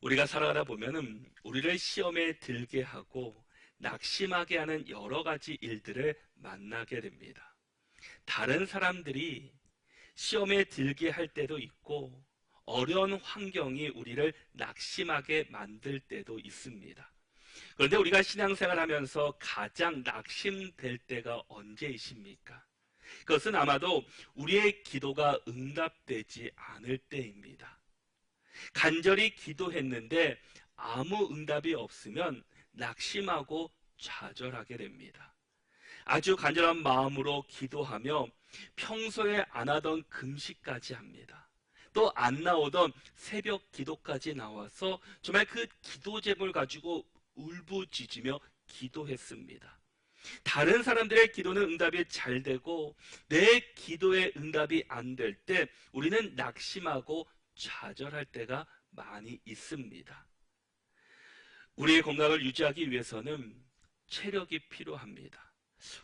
우리가 살아가다 보면은 우리를 시험에 들게 하고 낙심하게 하는 여러 가지 일들을 만나게 됩니다. 다른 사람들이 시험에 들게 할 때도 있고 어려운 환경이 우리를 낙심하게 만들 때도 있습니다. 그런데 우리가 신앙생활 하면서 가장 낙심될 때가 언제이십니까? 그것은 아마도 우리의 기도가 응답되지 않을 때입니다. 간절히 기도했는데 아무 응답이 없으면 낙심하고 좌절하게 됩니다. 아주 간절한 마음으로 기도하며 평소에 안 하던 금식까지 합니다. 또 안 나오던 새벽 기도까지 나와서 정말 그 기도 제목을 가지고 울부짖으며 기도했습니다. 다른 사람들의 기도는 응답이 잘 되고 내 기도의 응답이 안 될 때 우리는 낙심하고 좌절할 때가 많이 있습니다. 우리의 건강을 유지하기 위해서는 체력이 필요합니다.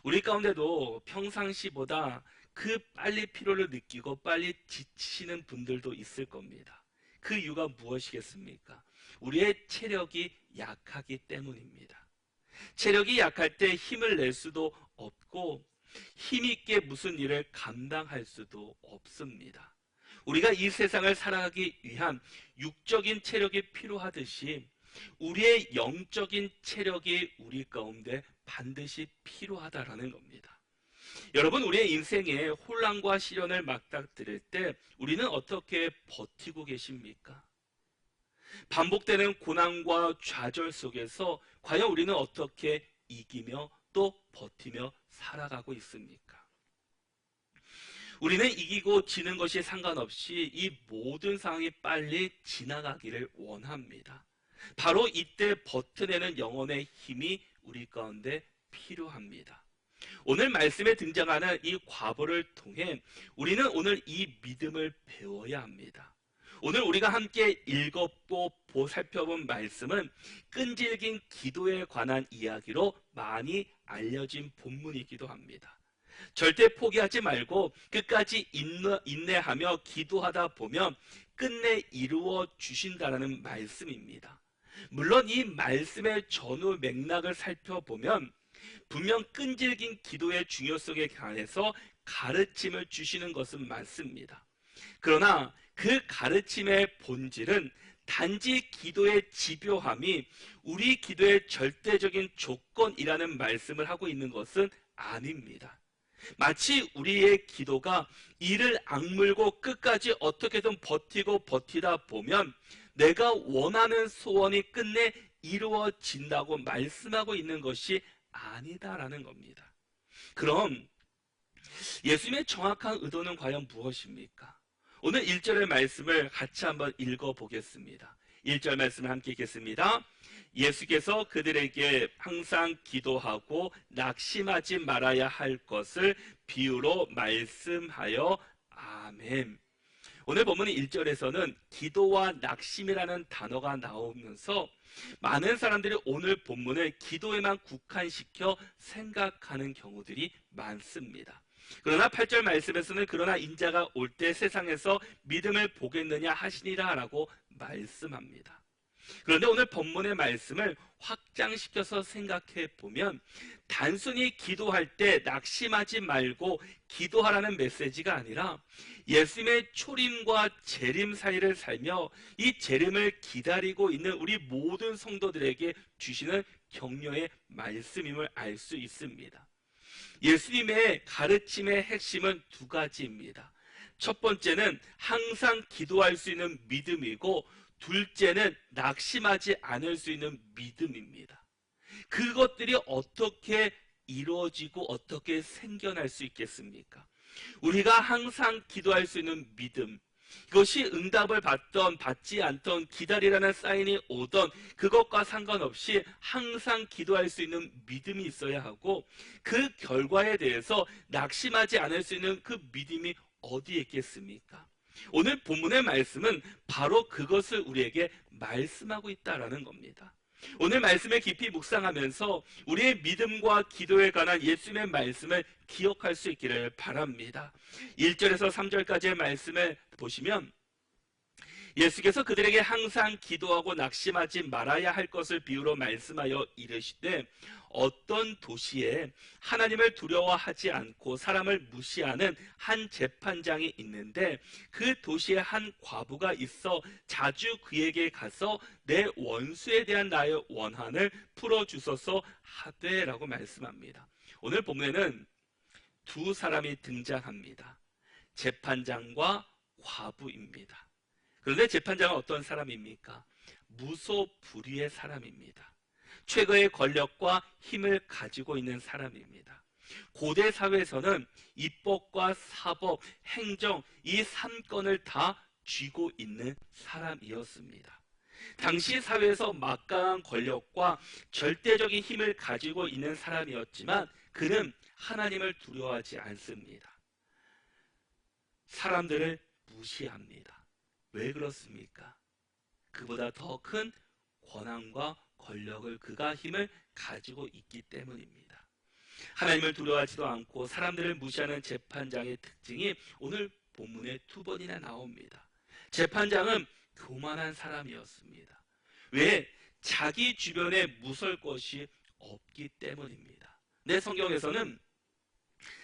우리 가운데도 평상시보다 그 빨리 피로를 느끼고 빨리 지치는 분들도 있을 겁니다. 그 이유가 무엇이겠습니까? 우리의 체력이 약하기 때문입니다. 체력이 약할 때 힘을 낼 수도 없고 힘있게 무슨 일을 감당할 수도 없습니다. 우리가 이 세상을 살아가기 위한 육적인 체력이 필요하듯이 우리의 영적인 체력이 우리 가운데 반드시 필요하다라는 겁니다. 여러분, 우리의 인생에 혼란과 시련을 맞닥뜨릴 때 우리는 어떻게 버티고 계십니까? 반복되는 고난과 좌절 속에서 과연 우리는 어떻게 이기며 또 버티며 살아가고 있습니까? 우리는 이기고 지는 것이 상관없이 이 모든 상황이 빨리 지나가기를 원합니다. 바로 이때 버텨내는 영혼의 힘이 우리 가운데 필요합니다. 오늘 말씀에 등장하는 이 과보를 통해 우리는 오늘 이 믿음을 배워야 합니다. 오늘 우리가 함께 읽었고 살펴본 말씀은 끈질긴 기도에 관한 이야기로 많이 알려진 본문이기도 합니다. 절대 포기하지 말고 끝까지 인내, 하며 기도하다 보면 끝내 이루어 주신다는 말씀입니다. 물론 이 말씀의 전후 맥락을 살펴보면 분명 끈질긴 기도의 중요성에 관해서 가르침을 주시는 것은 맞습니다. 그러나 그 가르침의 본질은 단지 기도의 집요함이 우리 기도의 절대적인 조건이라는 말씀을 하고 있는 것은 아닙니다. 마치 우리의 기도가 이를 악물고 끝까지 어떻게든 버티고 버티다 보면 내가 원하는 소원이 끝내 이루어진다고 말씀하고 있는 것이 아니다라는 겁니다. 그럼 예수님의 정확한 의도는 과연 무엇입니까? 오늘 1절의 말씀을 같이 한번 읽어보겠습니다. 1절 말씀을 함께 읽겠습니다. 예수께서 그들에게 항상 기도하고 낙심하지 말아야 할 것을 비유로 말씀하여 아멘. 오늘 본문 1절에서는 기도와 낙심이라는 단어가 나오면서 많은 사람들이 오늘 본문을 기도에만 국한시켜 생각하는 경우들이 많습니다. 그러나 8절 말씀에서는 그러나 인자가 올 때 세상에서 믿음을 보겠느냐 하시니라 라고 말씀합니다. 그런데 오늘 본문의 말씀을 확장시켜서 생각해 보면 단순히 기도할 때 낙심하지 말고 기도하라는 메시지가 아니라 예수님의 초림과 재림 사이를 살며 이 재림을 기다리고 있는 우리 모든 성도들에게 주시는 격려의 말씀임을 알 수 있습니다. 예수님의 가르침의 핵심은 두 가지입니다. 첫 번째는 항상 기도할 수 있는 믿음이고 둘째는 낙심하지 않을 수 있는 믿음입니다. 그것들이 어떻게 이루어지고 어떻게 생겨날 수 있겠습니까? 우리가 항상 기도할 수 있는 믿음, 그것이 응답을 받던 받지 않던 기다리라는 사인이 오던 그것과 상관없이 항상 기도할 수 있는 믿음이 있어야 하고 그 결과에 대해서 낙심하지 않을 수 있는 그 믿음이 어디에 있겠습니까? 오늘 본문의 말씀은 바로 그것을 우리에게 말씀하고 있다라는 겁니다. 오늘 말씀에 깊이 묵상하면서 우리의 믿음과 기도에 관한 예수님의 말씀을 기억할 수 있기를 바랍니다. 1절에서 3절까지의 말씀을 보시면 예수께서 그들에게 항상 기도하고 낙심하지 말아야 할 것을 비유로 말씀하여 이르시되 어떤 도시에 하나님을 두려워하지 않고 사람을 무시하는 한 재판장이 있는데 그 도시에 한 과부가 있어 자주 그에게 가서 내 원수에 대한 나의 원한을 풀어주소서 하되라고 말씀합니다. 오늘 본문에는 두 사람이 등장합니다. 재판장과 과부입니다. 그런데 재판장은 어떤 사람입니까? 무소불위의 사람입니다. 최고의 권력과 힘을 가지고 있는 사람입니다. 고대 사회에서는 입법과 사법, 행정 이 3건을 다 쥐고 있는 사람이었습니다. 당시 사회에서 막강한 권력과 절대적인 힘을 가지고 있는 사람이었지만 그는 하나님을 두려워하지 않습니다. 사람들을 무시합니다. 왜 그렇습니까? 그보다 더 큰 권한과 권력을 그가 힘을 가지고 있기 때문입니다. 하나님을 두려워하지도 않고 사람들을 무시하는 재판장의 특징이 오늘 본문에 두 번이나 나옵니다. 재판장은 교만한 사람이었습니다. 왜? 자기 주변에 무설 것이 없기 때문입니다. 내 성경에서는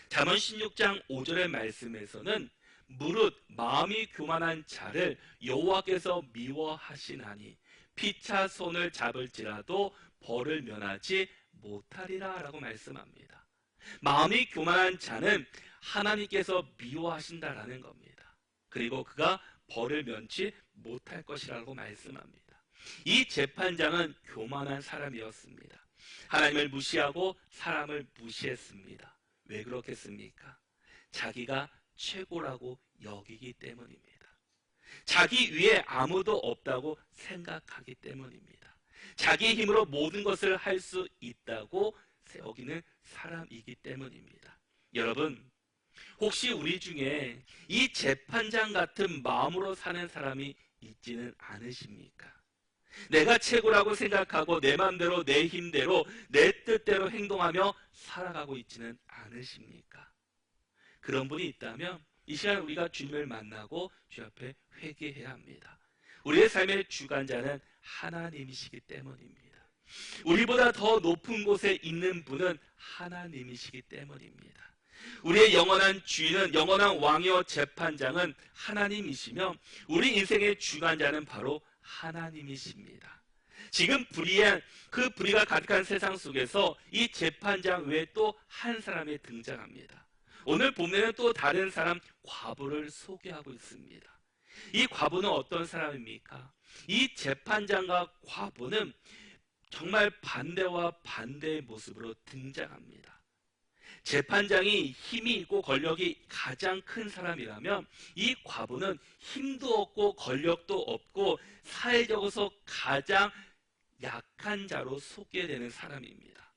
잠언 16장 5절의 말씀에서는 무릇 마음이 교만한 자를 여호와께서 미워하시나니 피차 손을 잡을지라도 벌을 면하지 못하리라 라고 말씀합니다. 마음이 교만한 자는 하나님께서 미워하신다라는 겁니다. 그리고 그가 벌을 면치 못할 것이라고 말씀합니다. 이 재판장은 교만한 사람이었습니다. 하나님을 무시하고 사람을 무시했습니다. 왜 그렇겠습니까? 자기가 최고라고 여기기 때문입니다. 자기 위에 아무도 없다고 생각하기 때문입니다. 자기 힘으로 모든 것을 할 수 있다고 여기는 사람이기 때문입니다. 여러분, 혹시 우리 중에 이 재판장 같은 마음으로 사는 사람이 있지는 않으십니까? 내가 최고라고 생각하고 내 마음대로 내 힘대로 내 뜻대로 행동하며 살아가고 있지는 않으십니까? 그런 분이 있다면 이 시간 우리가 주님을 만나고 주 앞에 회개해야 합니다. 우리의 삶의 주관자는 하나님이시기 때문입니다. 우리보다 더 높은 곳에 있는 분은 하나님이시기 때문입니다. 우리의 영원한 주인은 영원한 왕이요 재판장은 하나님이시며 우리 인생의 주관자는 바로 하나님이십니다. 지금 불의한 그 불의가 가득한 세상 속에서 이 재판장 외에 또 한 사람이 등장합니다. 오늘 본문에는 또 다른 사람 과부를 소개하고 있습니다. 이 과부는 어떤 사람입니까? 이 재판장과 과부는 정말 반대와 반대의 모습으로 등장합니다. 재판장이 힘이 있고 권력이 가장 큰 사람이라면 이 과부는 힘도 없고 권력도 없고 사회적으로서 가장 약한 자로 소개되는 사람입니다.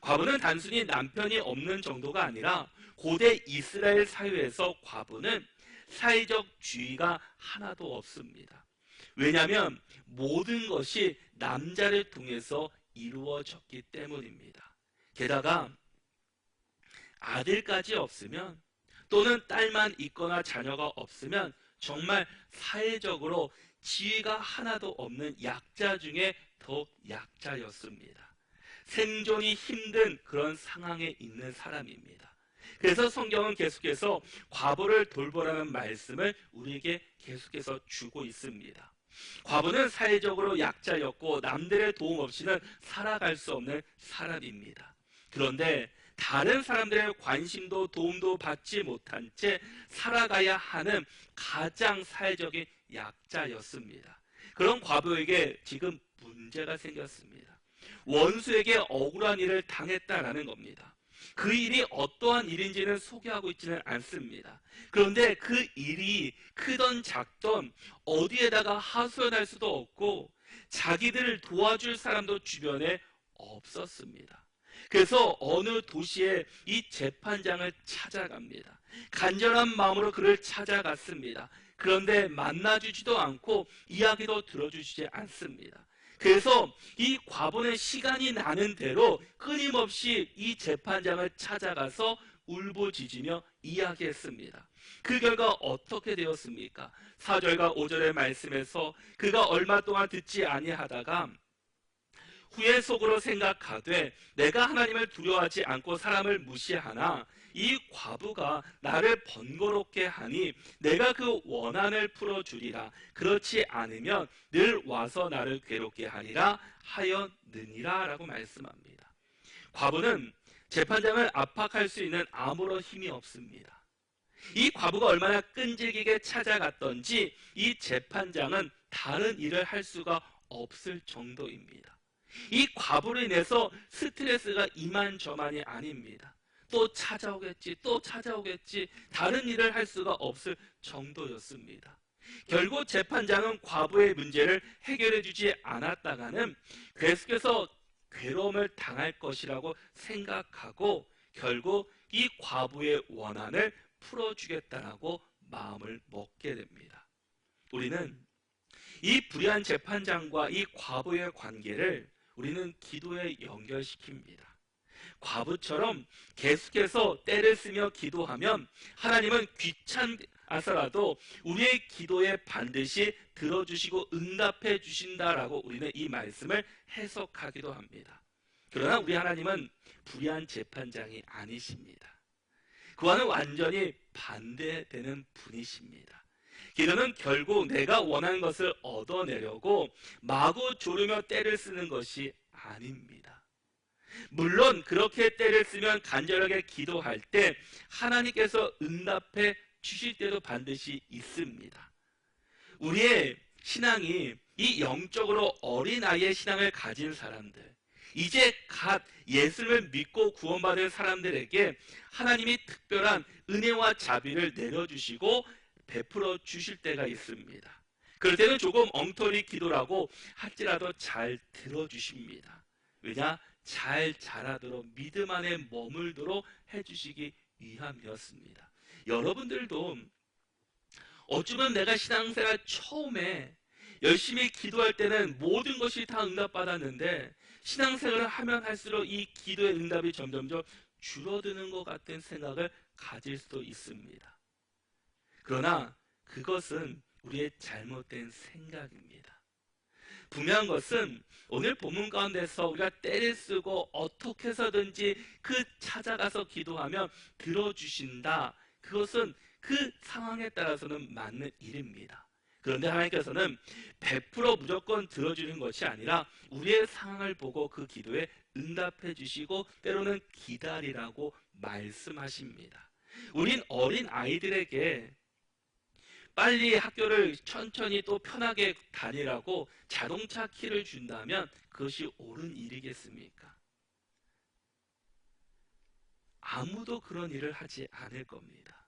과부는 단순히 남편이 없는 정도가 아니라 고대 이스라엘 사회에서 과부는 사회적 주의가 하나도 없습니다. 왜냐하면 모든 것이 남자를 통해서 이루어졌기 때문입니다. 게다가 아들까지 없으면 또는 딸만 있거나 자녀가 없으면 정말 사회적으로 지위가 하나도 없는 약자 중에 더 약자였습니다. 생존이 힘든 그런 상황에 있는 사람입니다. 그래서 성경은 계속해서 과부를 돌보라는 말씀을 우리에게 계속해서 주고 있습니다. 과부는 사회적으로 약자였고 남들의 도움 없이는 살아갈 수 없는 사람입니다. 그런데 다른 사람들의 관심도 도움도 받지 못한 채 살아가야 하는 가장 사회적인 약자였습니다. 그런 과부에게 지금 문제가 생겼습니다. 원수에게 억울한 일을 당했다라는 겁니다. 그 일이 어떠한 일인지는 소개하고 있지는 않습니다. 그런데 그 일이 크던 작던 어디에다가 하소연할 수도 없고 자기들을 도와줄 사람도 주변에 없었습니다. 그래서 어느 도시에 이 재판장을 찾아갑니다. 간절한 마음으로 그를 찾아갔습니다. 그런데 만나주지도 않고 이야기도 들어주시지 않습니다. 그래서 이 과부는 시간이 나는 대로 끊임없이 이 재판장을 찾아가서 울부짖으며 이야기했습니다. 그 결과 어떻게 되었습니까? 4절과 5절의 말씀에서 그가 얼마 동안 듣지 아니하다가 후에 속으로 생각하되 내가 하나님을 두려워하지 않고 사람을 무시하나 이 과부가 나를 번거롭게 하니 내가 그 원한을 풀어주리라. 그렇지 않으면 늘 와서 나를 괴롭게 하리라 하였느니라 라고 말씀합니다. 과부는 재판장을 압박할 수 있는 아무런 힘이 없습니다. 이 과부가 얼마나 끈질기게 찾아갔던지 이 재판장은 다른 일을 할 수가 없을 정도입니다. 이 과부로 인해서 스트레스가 이만저만이 아닙니다. 또 찾아오겠지, 또 찾아오겠지, 다른 일을 할 수가 없을 정도였습니다. 결국 재판장은 과부의 문제를 해결해 주지 않았다가는 계속해서 괴로움을 당할 것이라고 생각하고 결국 이 과부의 원한을 풀어주겠다라고 마음을 먹게 됩니다. 우리는 이 불의한 재판장과 이 과부의 관계를 우리는 기도에 연결시킵니다. 과부처럼 계속해서 때를 쓰며 기도하면 하나님은 귀찮아서라도 우리의 기도에 반드시 들어주시고 응답해 주신다라고 우리는 이 말씀을 해석하기도 합니다. 그러나 우리 하나님은 불의한 재판장이 아니십니다. 그와는 완전히 반대되는 분이십니다. 기도는 결국 내가 원하는 것을 얻어내려고 마구 조르며 때를 쓰는 것이 아닙니다. 물론 그렇게 때를 쓰면 간절하게 기도할 때 하나님께서 응답해 주실 때도 반드시 있습니다. 우리의 신앙이 이 영적으로 어린 아이의 신앙을 가진 사람들, 이제 갓 예수를 믿고 구원받은 사람들에게 하나님이 특별한 은혜와 자비를 내려주시고 베풀어 주실 때가 있습니다. 그럴 때는 조금 엉터리 기도라고 할지라도 잘 들어주십니다. 왜냐? 잘 자라도록 믿음 안에 머물도록 해주시기 위함이었습니다. 여러분들도 어쩌면 내가 신앙생활 처음에 열심히 기도할 때는 모든 것이 다 응답받았는데 신앙생활을 하면 할수록 이 기도의 응답이 점점점 줄어드는 것 같은 생각을 가질 수도 있습니다. 그러나 그것은 우리의 잘못된 생각입니다. 분명한 것은 오늘 본문 가운데서 우리가 때를 쓰고 어떻게 해서든지 그 찾아가서 기도하면 들어주신다. 그것은 그 상황에 따라서는 맞는 일입니다. 그런데 하나님께서는 100% 무조건 들어주는 것이 아니라 우리의 상황을 보고 그 기도에 응답해 주시고 때로는 기다리라고 말씀하십니다. 우린 어린 아이들에게 빨리 학교를 천천히 또 편하게 다니라고 자동차 키를 준다면 그것이 옳은 일이겠습니까? 아무도 그런 일을 하지 않을 겁니다.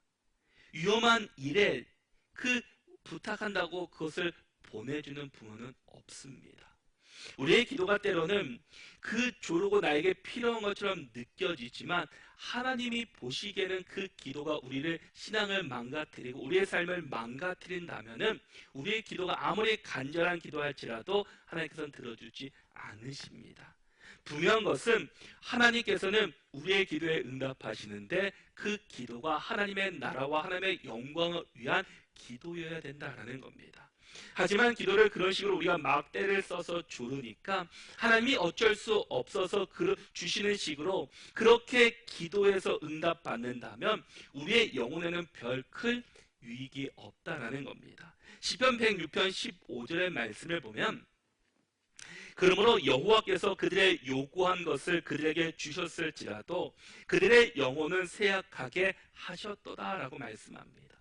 위험한 일에 그 부탁한다고 그것을 보내주는 부모는 없습니다. 우리의 기도가 때로는 그 조르고 나에게 필요한 것처럼 느껴지지만 하나님이 보시기에는 그 기도가 우리를 신앙을 망가뜨리고 우리의 삶을 망가뜨린다면은 우리의 기도가 아무리 간절한 기도할지라도 하나님께서는 들어주지 않으십니다. 분명한 것은 하나님께서는 우리의 기도에 응답하시는데 그 기도가 하나님의 나라와 하나님의 영광을 위한 기도여야 된다라는 겁니다. 하지만 기도를 그런 식으로 우리가 막 때를 써서 조르니까 하나님이 어쩔 수 없어서 주시는 식으로 그렇게 기도해서 응답받는다면 우리의 영혼에는 별 큰 유익이 없다라는 겁니다. 시편 106편 15절의 말씀을 보면 그러므로 여호와께서 그들의 요구한 것을 그들에게 주셨을지라도 그들의 영혼은 쇠약하게 하셨도다라고 말씀합니다.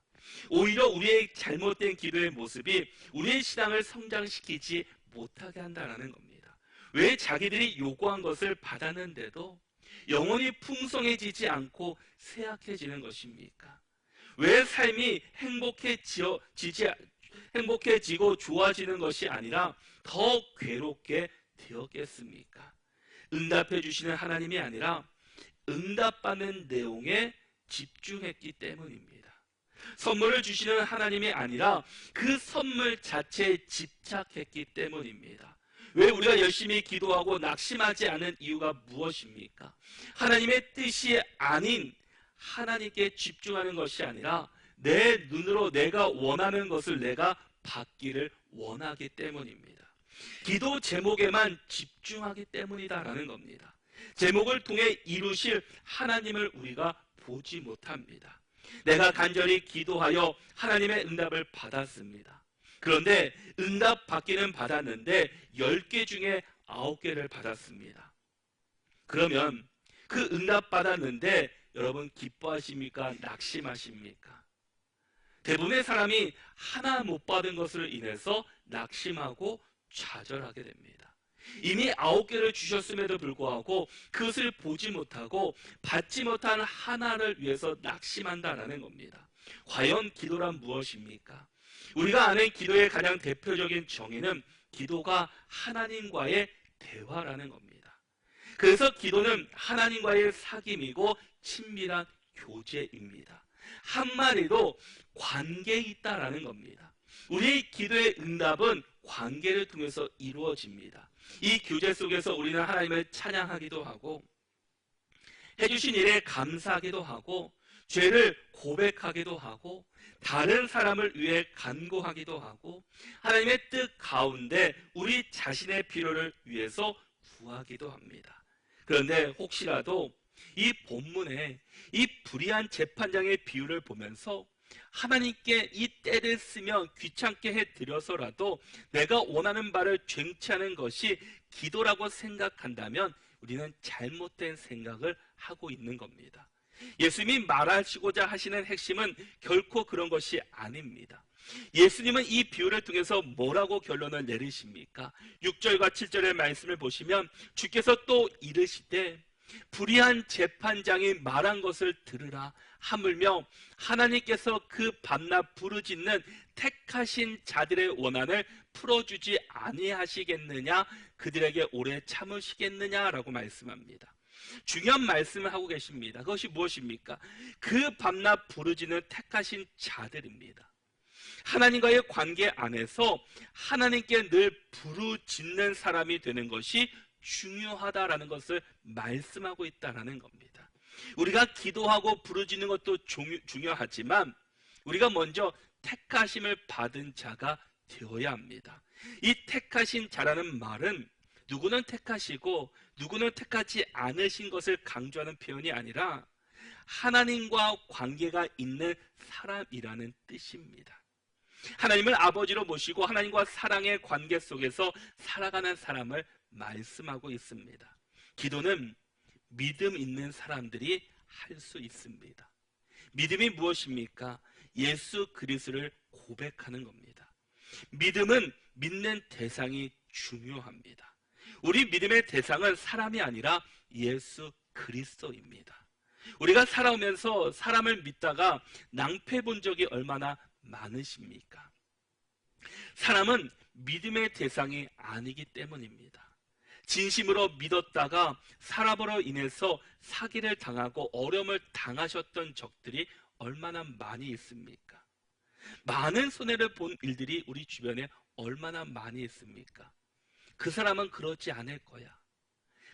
오히려 우리의 잘못된 기도의 모습이 우리의 신앙을 성장시키지 못하게 한다는 겁니다. 왜 자기들이 요구한 것을 받았는데도 영혼이 풍성해지지 않고 쇠약해지는 것입니까? 왜 삶이 행복해지지, 행복해지고 좋아지는 것이 아니라 더 괴롭게 되었겠습니까? 응답해 주시는 하나님이 아니라 응답받는 내용에 집중했기 때문입니다. 선물을 주시는 하나님이 아니라 그 선물 자체에 집착했기 때문입니다. 왜 우리가 열심히 기도하고 낙심하지 않은 이유가 무엇입니까? 하나님의 뜻이 아닌 하나님께 집중하는 것이 아니라 내 눈으로 내가 원하는 것을 내가 받기를 원하기 때문입니다. 기도 제목에만 집중하기 때문이다라는 겁니다. 제목을 통해 이루실 하나님을 우리가 보지 못합니다. 내가 간절히 기도하여 하나님의 응답을 받았습니다. 그런데 응답 받기는 받았는데 10개 중에 9개를 받았습니다. 그러면 그 응답 받았는데 여러분 기뻐하십니까? 낙심하십니까? 대부분의 사람이 하나 못 받은 것을 인해서 낙심하고 좌절하게 됩니다. 이미 아홉 개를 주셨음에도 불구하고 그것을 보지 못하고 받지 못한 하나를 위해서 낙심한다라는 겁니다. 과연 기도란 무엇입니까? 우리가 아는 기도의 가장 대표적인 정의는 기도가 하나님과의 대화라는 겁니다. 그래서 기도는 하나님과의 사귐이고 친밀한 교제입니다. 한마디로 관계에 있다라는 겁니다. 우리의 기도의 응답은 관계를 통해서 이루어집니다. 이 교제 속에서 우리는 하나님을 찬양하기도 하고 해주신 일에 감사하기도 하고 죄를 고백하기도 하고 다른 사람을 위해 간구하기도 하고 하나님의 뜻 가운데 우리 자신의 필요를 위해서 구하기도 합니다. 그런데 혹시라도 이 본문에 이 불의한 재판장의 비유를 보면서 하나님께 이 때를 쓰면 귀찮게 해 드려서라도 내가 원하는 바를 쟁취하는 것이 기도라고 생각한다면 우리는 잘못된 생각을 하고 있는 겁니다. 예수님이 말하시고자 하시는 핵심은 결코 그런 것이 아닙니다. 예수님은 이 비유를 통해서 뭐라고 결론을 내리십니까? 6절과 7절의 말씀을 보시면 주께서 또 이르시되 불의한 재판장이 말한 것을 들으라 하물며 하나님께서 그 밤낮 부르짖는 택하신 자들의 원한을 풀어주지 아니하시겠느냐 그들에게 오래 참으시겠느냐라고 말씀합니다. 중요한 말씀을 하고 계십니다. 그것이 무엇입니까? 그 밤낮 부르짖는 택하신 자들입니다. 하나님과의 관계 안에서 하나님께 늘 부르짖는 사람이 되는 것이 중요하다라는 것을 말씀하고 있다라는 겁니다. 우리가 기도하고 부르짖는 것도 중요, 하지만 우리가 먼저 택하심을 받은 자가 되어야 합니다. 이 택하신 자라는 말은 누구는 택하시고 누구는 택하지 않으신 것을 강조하는 표현이 아니라 하나님과 관계가 있는 사람이라는 뜻입니다. 하나님을 아버지로 모시고 하나님과 사랑의 관계 속에서 살아가는 사람을 말씀하고 있습니다. 기도는 믿음 있는 사람들이 할 수 있습니다. 믿음이 무엇입니까? 예수 그리스도를 고백하는 겁니다. 믿음은 믿는 대상이 중요합니다. 우리 믿음의 대상은 사람이 아니라 예수 그리스도입니다. 우리가 살아오면서 사람을 믿다가 낭패 본 적이 얼마나 많으십니까? 사람은 믿음의 대상이 아니기 때문입니다. 진심으로 믿었다가 사람으로 인해서 사기를 당하고 어려움을 당하셨던 적들이 얼마나 많이 있습니까? 많은 손해를 본 일들이 우리 주변에 얼마나 많이 있습니까? 그 사람은 그렇지 않을 거야.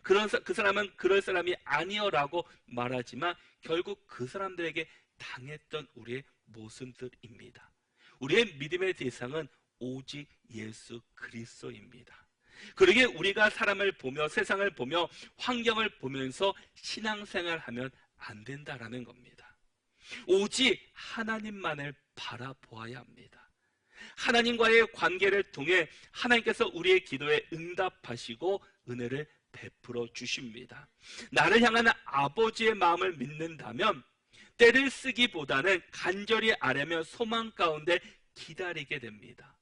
그런 그 사람은 그럴 사람이 아니여라고 말하지만 결국 그 사람들에게 당했던 우리의 모습들입니다. 우리의 믿음의 대상은 오직 예수 그리스도입니다. 그러게 우리가 사람을 보며 세상을 보며 환경을 보면서 신앙생활 하면 안 된다라는 겁니다. 오직 하나님만을 바라보아야 합니다. 하나님과의 관계를 통해 하나님께서 우리의 기도에 응답하시고 은혜를 베풀어 주십니다. 나를 향한 아버지의 마음을 믿는다면 때를 쓰기보다는 간절히 아뢰며 소망 가운데 기다리게 됩니다.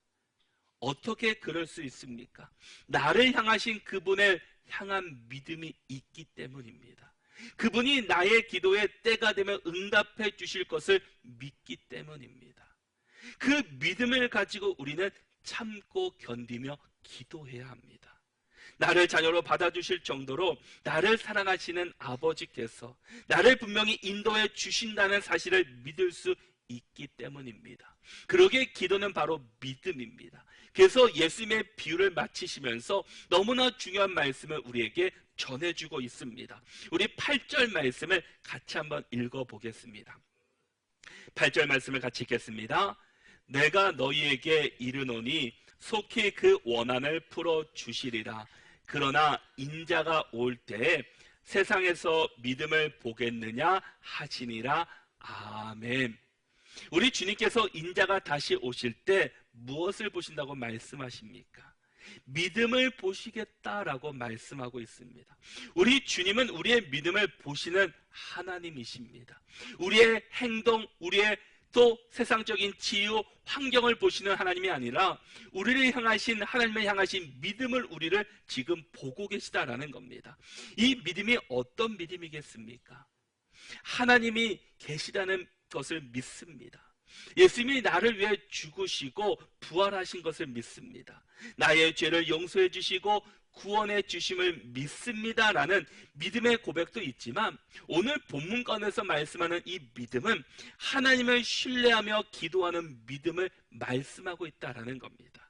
어떻게 그럴 수 있습니까? 나를 향하신 그분을 향한 믿음이 있기 때문입니다. 그분이 나의 기도에 때가 되면 응답해 주실 것을 믿기 때문입니다. 그 믿음을 가지고 우리는 참고 견디며 기도해야 합니다. 나를 자녀로 받아주실 정도로 나를 사랑하시는 아버지께서 나를 분명히 인도해 주신다는 사실을 믿을 수 있기 때문입니다. 그러기에 기도는 바로 믿음입니다. 그래서 예수님의 비유를 마치시면서 너무나 중요한 말씀을 우리에게 전해주고 있습니다. 우리 8절 말씀을 같이 한번 읽어보겠습니다. 8절 말씀을 같이 읽겠습니다. 내가 너희에게 이르노니 속히 그 원한을 풀어 주시리라. 그러나 인자가 올 때에 세상에서 믿음을 보겠느냐 하시니라. 아멘. 우리 주님께서 인자가 다시 오실 때 무엇을 보신다고 말씀하십니까? 믿음을 보시겠다라고 말씀하고 있습니다. 우리 주님은 우리의 믿음을 보시는 하나님이십니다. 우리의 행동, 우리의 또 세상적인 치유, 환경을 보시는 하나님이 아니라 우리를 향하신 하나님을 향하신 믿음을 우리를 지금 보고 계시다라는 겁니다. 이 믿음이 어떤 믿음이겠습니까? 하나님이 계시다는 것을 믿습니다. 예수님이 나를 위해 죽으시고 부활하신 것을 믿습니다. 나의 죄를 용서해 주시고 구원해 주심을 믿습니다라는 믿음의 고백도 있지만 오늘 본문권에서 말씀하는 이 믿음은 하나님을 신뢰하며 기도하는 믿음을 말씀하고 있다라는 겁니다.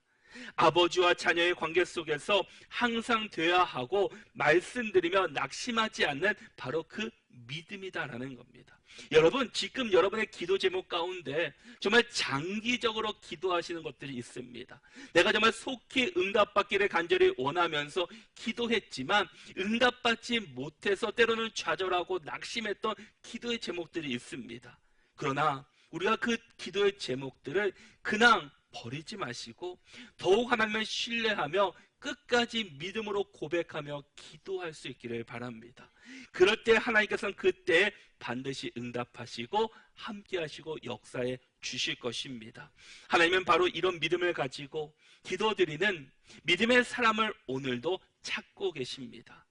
아버지와 자녀의 관계 속에서 항상 돼야 하고 말씀드리며 낙심하지 않는 바로 그 믿음이다라는 겁니다. 여러분, 지금 여러분의 기도 제목 가운데 정말 장기적으로 기도하시는 것들이 있습니다. 내가 정말 속히 응답받기를 간절히 원하면서 기도했지만 응답받지 못해서 때로는 좌절하고 낙심했던 기도의 제목들이 있습니다. 그러나 우리가 그 기도의 제목들을 그냥 버리지 마시고 더욱 하나님을 신뢰하며 끝까지 믿음으로 고백하며 기도할 수 있기를 바랍니다. 그럴 때 하나님께서는 그때 반드시 응답하시고 함께 하시고 역사에 주실 것입니다. 하나님은 바로 이런 믿음을 가지고 기도드리는 믿음의 사람을 오늘도 찾고 계십니다.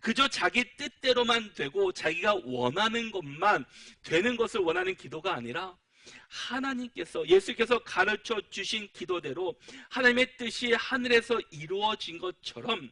그저 자기 뜻대로만 되고 자기가 원하는 것만 되는 것을 원하는 기도가 아니라 하나님께서 예수께서 가르쳐 주신 기도대로 하나님의 뜻이 하늘에서 이루어진 것처럼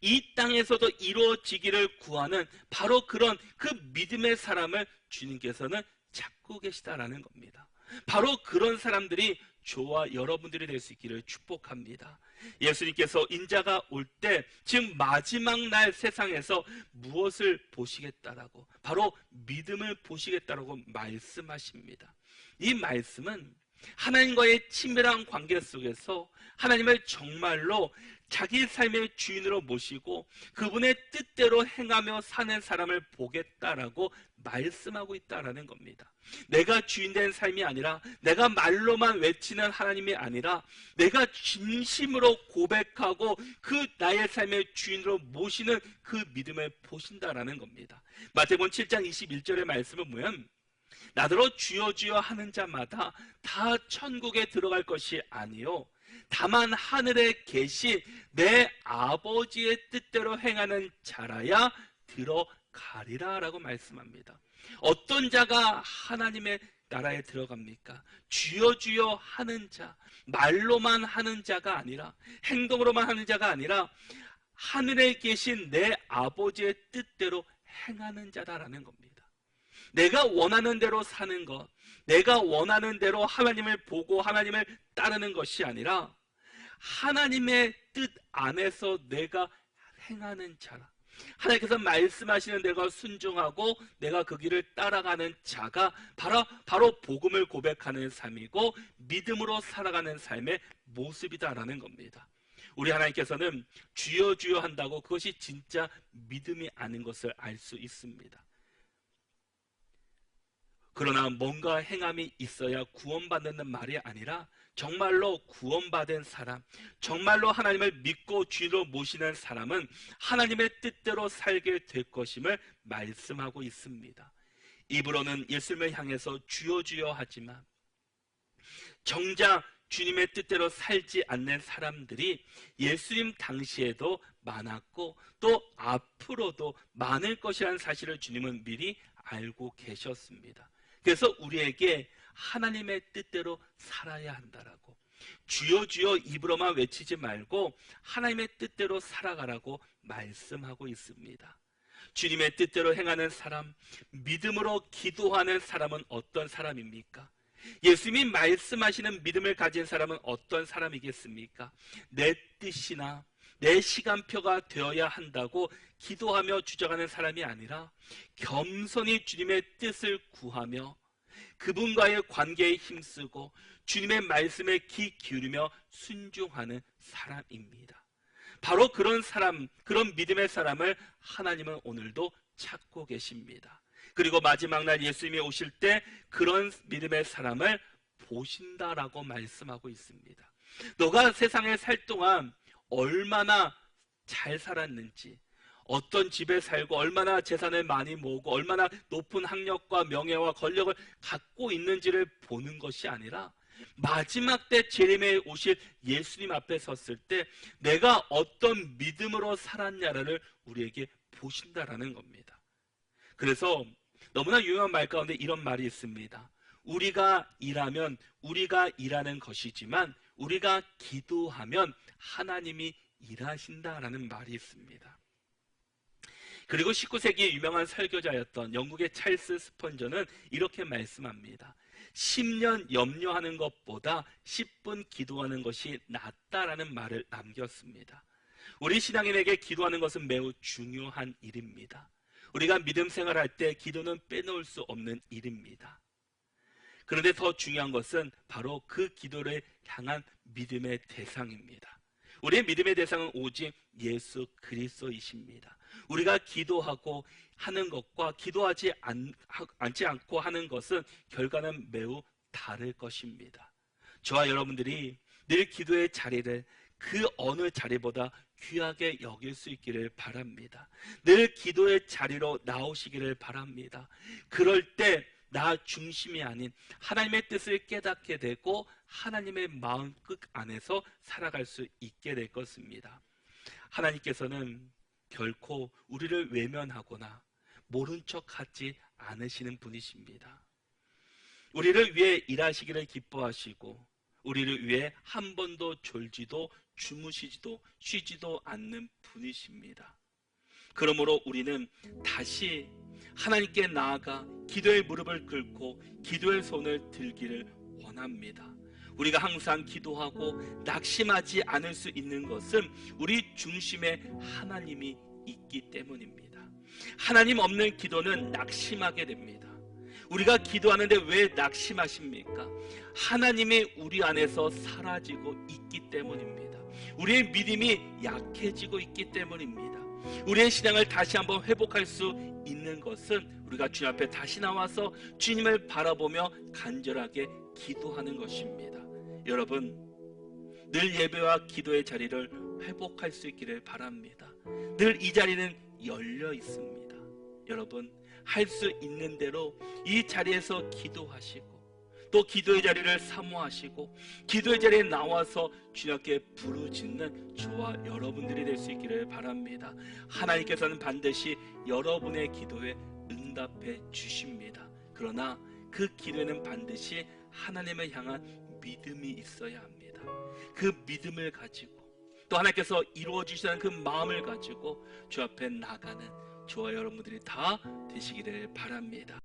이 땅에서도 이루어지기를 구하는 바로 그런 그 믿음의 사람을 주님께서는 찾고 계시다라는 겁니다. 바로 그런 사람들이 저와 여러분들이 될 수 있기를 축복합니다. 예수님께서 인자가 올 때, 지금 마지막 날 세상에서 무엇을 보시겠다라고, 바로 믿음을 보시겠다라고 말씀하십니다. 이 말씀은 하나님과의 친밀한 관계 속에서 하나님을 정말로 자기 삶의 주인으로 모시고 그분의 뜻대로 행하며 사는 사람을 보겠다라고 말씀하고 있다라는 겁니다. 내가 주인된 삶이 아니라 내가 말로만 외치는 하나님이 아니라 내가 진심으로 고백하고 그 나의 삶의 주인으로 모시는 그 믿음을 보신다라는 겁니다. 마태복음 7장 21절의 말씀을 보면 나더러 주여 주여 하는 자마다 다 천국에 들어갈 것이 아니요 다만 하늘에 계신 내 아버지의 뜻대로 행하는 자라야 들어가리라 라고 말씀합니다. 어떤 자가 하나님의 나라에 들어갑니까? 주여 주여 하는 자, 말로만 하는 자가 아니라 행동으로만 하는 자가 아니라 하늘에 계신 내 아버지의 뜻대로 행하는 자다라는 겁니다. 내가 원하는 대로 사는 것, 내가 원하는 대로 하나님을 보고 하나님을 따르는 것이 아니라 하나님의 뜻 안에서 내가 행하는 자라. 하나님께서 말씀하시는 대로 순종하고 내가 그 길을 따라가는 자가 바로 바로 복음을 고백하는 삶이고 믿음으로 살아가는 삶의 모습이다라는 겁니다. 우리 하나님께서는 주여 주여 한다고 그것이 진짜 믿음이 아닌 것을 알 수 있습니다. 그러나 뭔가 행함이 있어야 구원받는 말이 아니라 정말로 구원받은 사람, 정말로 하나님을 믿고 주로 모시는 사람은 하나님의 뜻대로 살게 될 것임을 말씀하고 있습니다. 입으로는 예수님을 향해서 주여 주여 하지만 정작 주님의 뜻대로 살지 않는 사람들이 예수님 당시에도 많았고 또 앞으로도 많을 것이라는 사실을 주님은 미리 알고 계셨습니다. 그래서 우리에게 하나님의 뜻대로 살아야 한다라고. 주여 주여 입으로만 외치지 말고 하나님의 뜻대로 살아가라고 말씀하고 있습니다. 주님의 뜻대로 행하는 사람, 믿음으로 기도하는 사람은 어떤 사람입니까? 예수님이 말씀하시는 믿음을 가진 사람은 어떤 사람이겠습니까? 내 뜻이나 내 시간표가 되어야 한다고 기도하며 주장하는 사람이 아니라 겸손히 주님의 뜻을 구하며 그분과의 관계에 힘쓰고 주님의 말씀에 귀 기울이며 순종하는 사람입니다. 바로 그런 사람, 그런 믿음의 사람을 하나님은 오늘도 찾고 계십니다. 그리고 마지막 날 예수님이 오실 때 그런 믿음의 사람을 보신다라고 말씀하고 있습니다. 너가 세상에 살 동안 얼마나 잘 살았는지, 어떤 집에 살고 얼마나 재산을 많이 모으고 얼마나 높은 학력과 명예와 권력을 갖고 있는지를 보는 것이 아니라 마지막 때 재림에 오실 예수님 앞에 섰을 때 내가 어떤 믿음으로 살았냐를 우리에게 보신다라는 겁니다. 그래서 너무나 유명한 말 가운데 이런 말이 있습니다. 우리가 일하면 우리가 일하는 것이지만 우리가 기도하면 하나님이 일하신다라는 말이 있습니다. 그리고 19세기의 유명한 설교자였던 영국의 찰스 스펀저는 이렇게 말씀합니다. 10년 염려하는 것보다 10분 기도하는 것이 낫다라는 말을 남겼습니다. 우리 신앙인에게 기도하는 것은 매우 중요한 일입니다. 우리가 믿음 생활할 때 기도는 빼놓을 수 없는 일입니다. 그런데 더 중요한 것은 바로 그 기도를 향한 믿음의 대상입니다. 우리의 믿음의 대상은 오직 예수 그리스도이십니다. 우리가 기도하고 하는 것과 기도하지 않, 않지 않고 하는 것은 결과는 매우 다를 것입니다. 저와 여러분들이 늘 기도의 자리를 그 어느 자리보다 귀하게 여길 수 있기를 바랍니다. 늘 기도의 자리로 나오시기를 바랍니다. 그럴 때 나 중심이 아닌 하나님의 뜻을 깨닫게 되고 하나님의 마음 끝 안에서 살아갈 수 있게 될 것입니다. 하나님께서는 결코 우리를 외면하거나 모른 척 하지 않으시는 분이십니다. 우리를 위해 일하시기를 기뻐하시고 우리를 위해 한 번도 졸지도 주무시지도 쉬지도 않는 분이십니다. 그러므로 우리는 다시 하나님께 나아가 기도의 무릎을 꿇고 기도의 손을 들기를 원합니다. 우리가 항상 기도하고 낙심하지 않을 수 있는 것은 우리 중심에 하나님이 있기 때문입니다. 하나님 없는 기도는 낙심하게 됩니다. 우리가 기도하는데 왜 낙심하십니까? 하나님이 우리 안에서 사라지고 있기 때문입니다. 우리의 믿음이 약해지고 있기 때문입니다. 우리의 신앙을 다시 한번 회복할 수 있는 것은 우리가 주님 앞에 다시 나와서 주님을 바라보며 간절하게 기도하는 것입니다. 여러분, 늘 예배와 기도의 자리를 회복할 수 있기를 바랍니다. 늘 이 자리는 열려 있습니다. 여러분, 할 수 있는 대로 이 자리에서 기도하시고 또 기도의 자리를 사모하시고 기도의 자리에 나와서 주님께 부르짖는 저와 여러분들이 될 수 있기를 바랍니다. 하나님께서는 반드시 여러분의 기도에 응답해 주십니다. 그러나 그 기도에는 반드시 하나님을 향한 믿음이 있어야 합니다. 그 믿음을 가지고 또 하나님께서 이루어 주시는 그 마음을 가지고 주 앞에 나가는 저와 여러분들이 다 되시기를 바랍니다.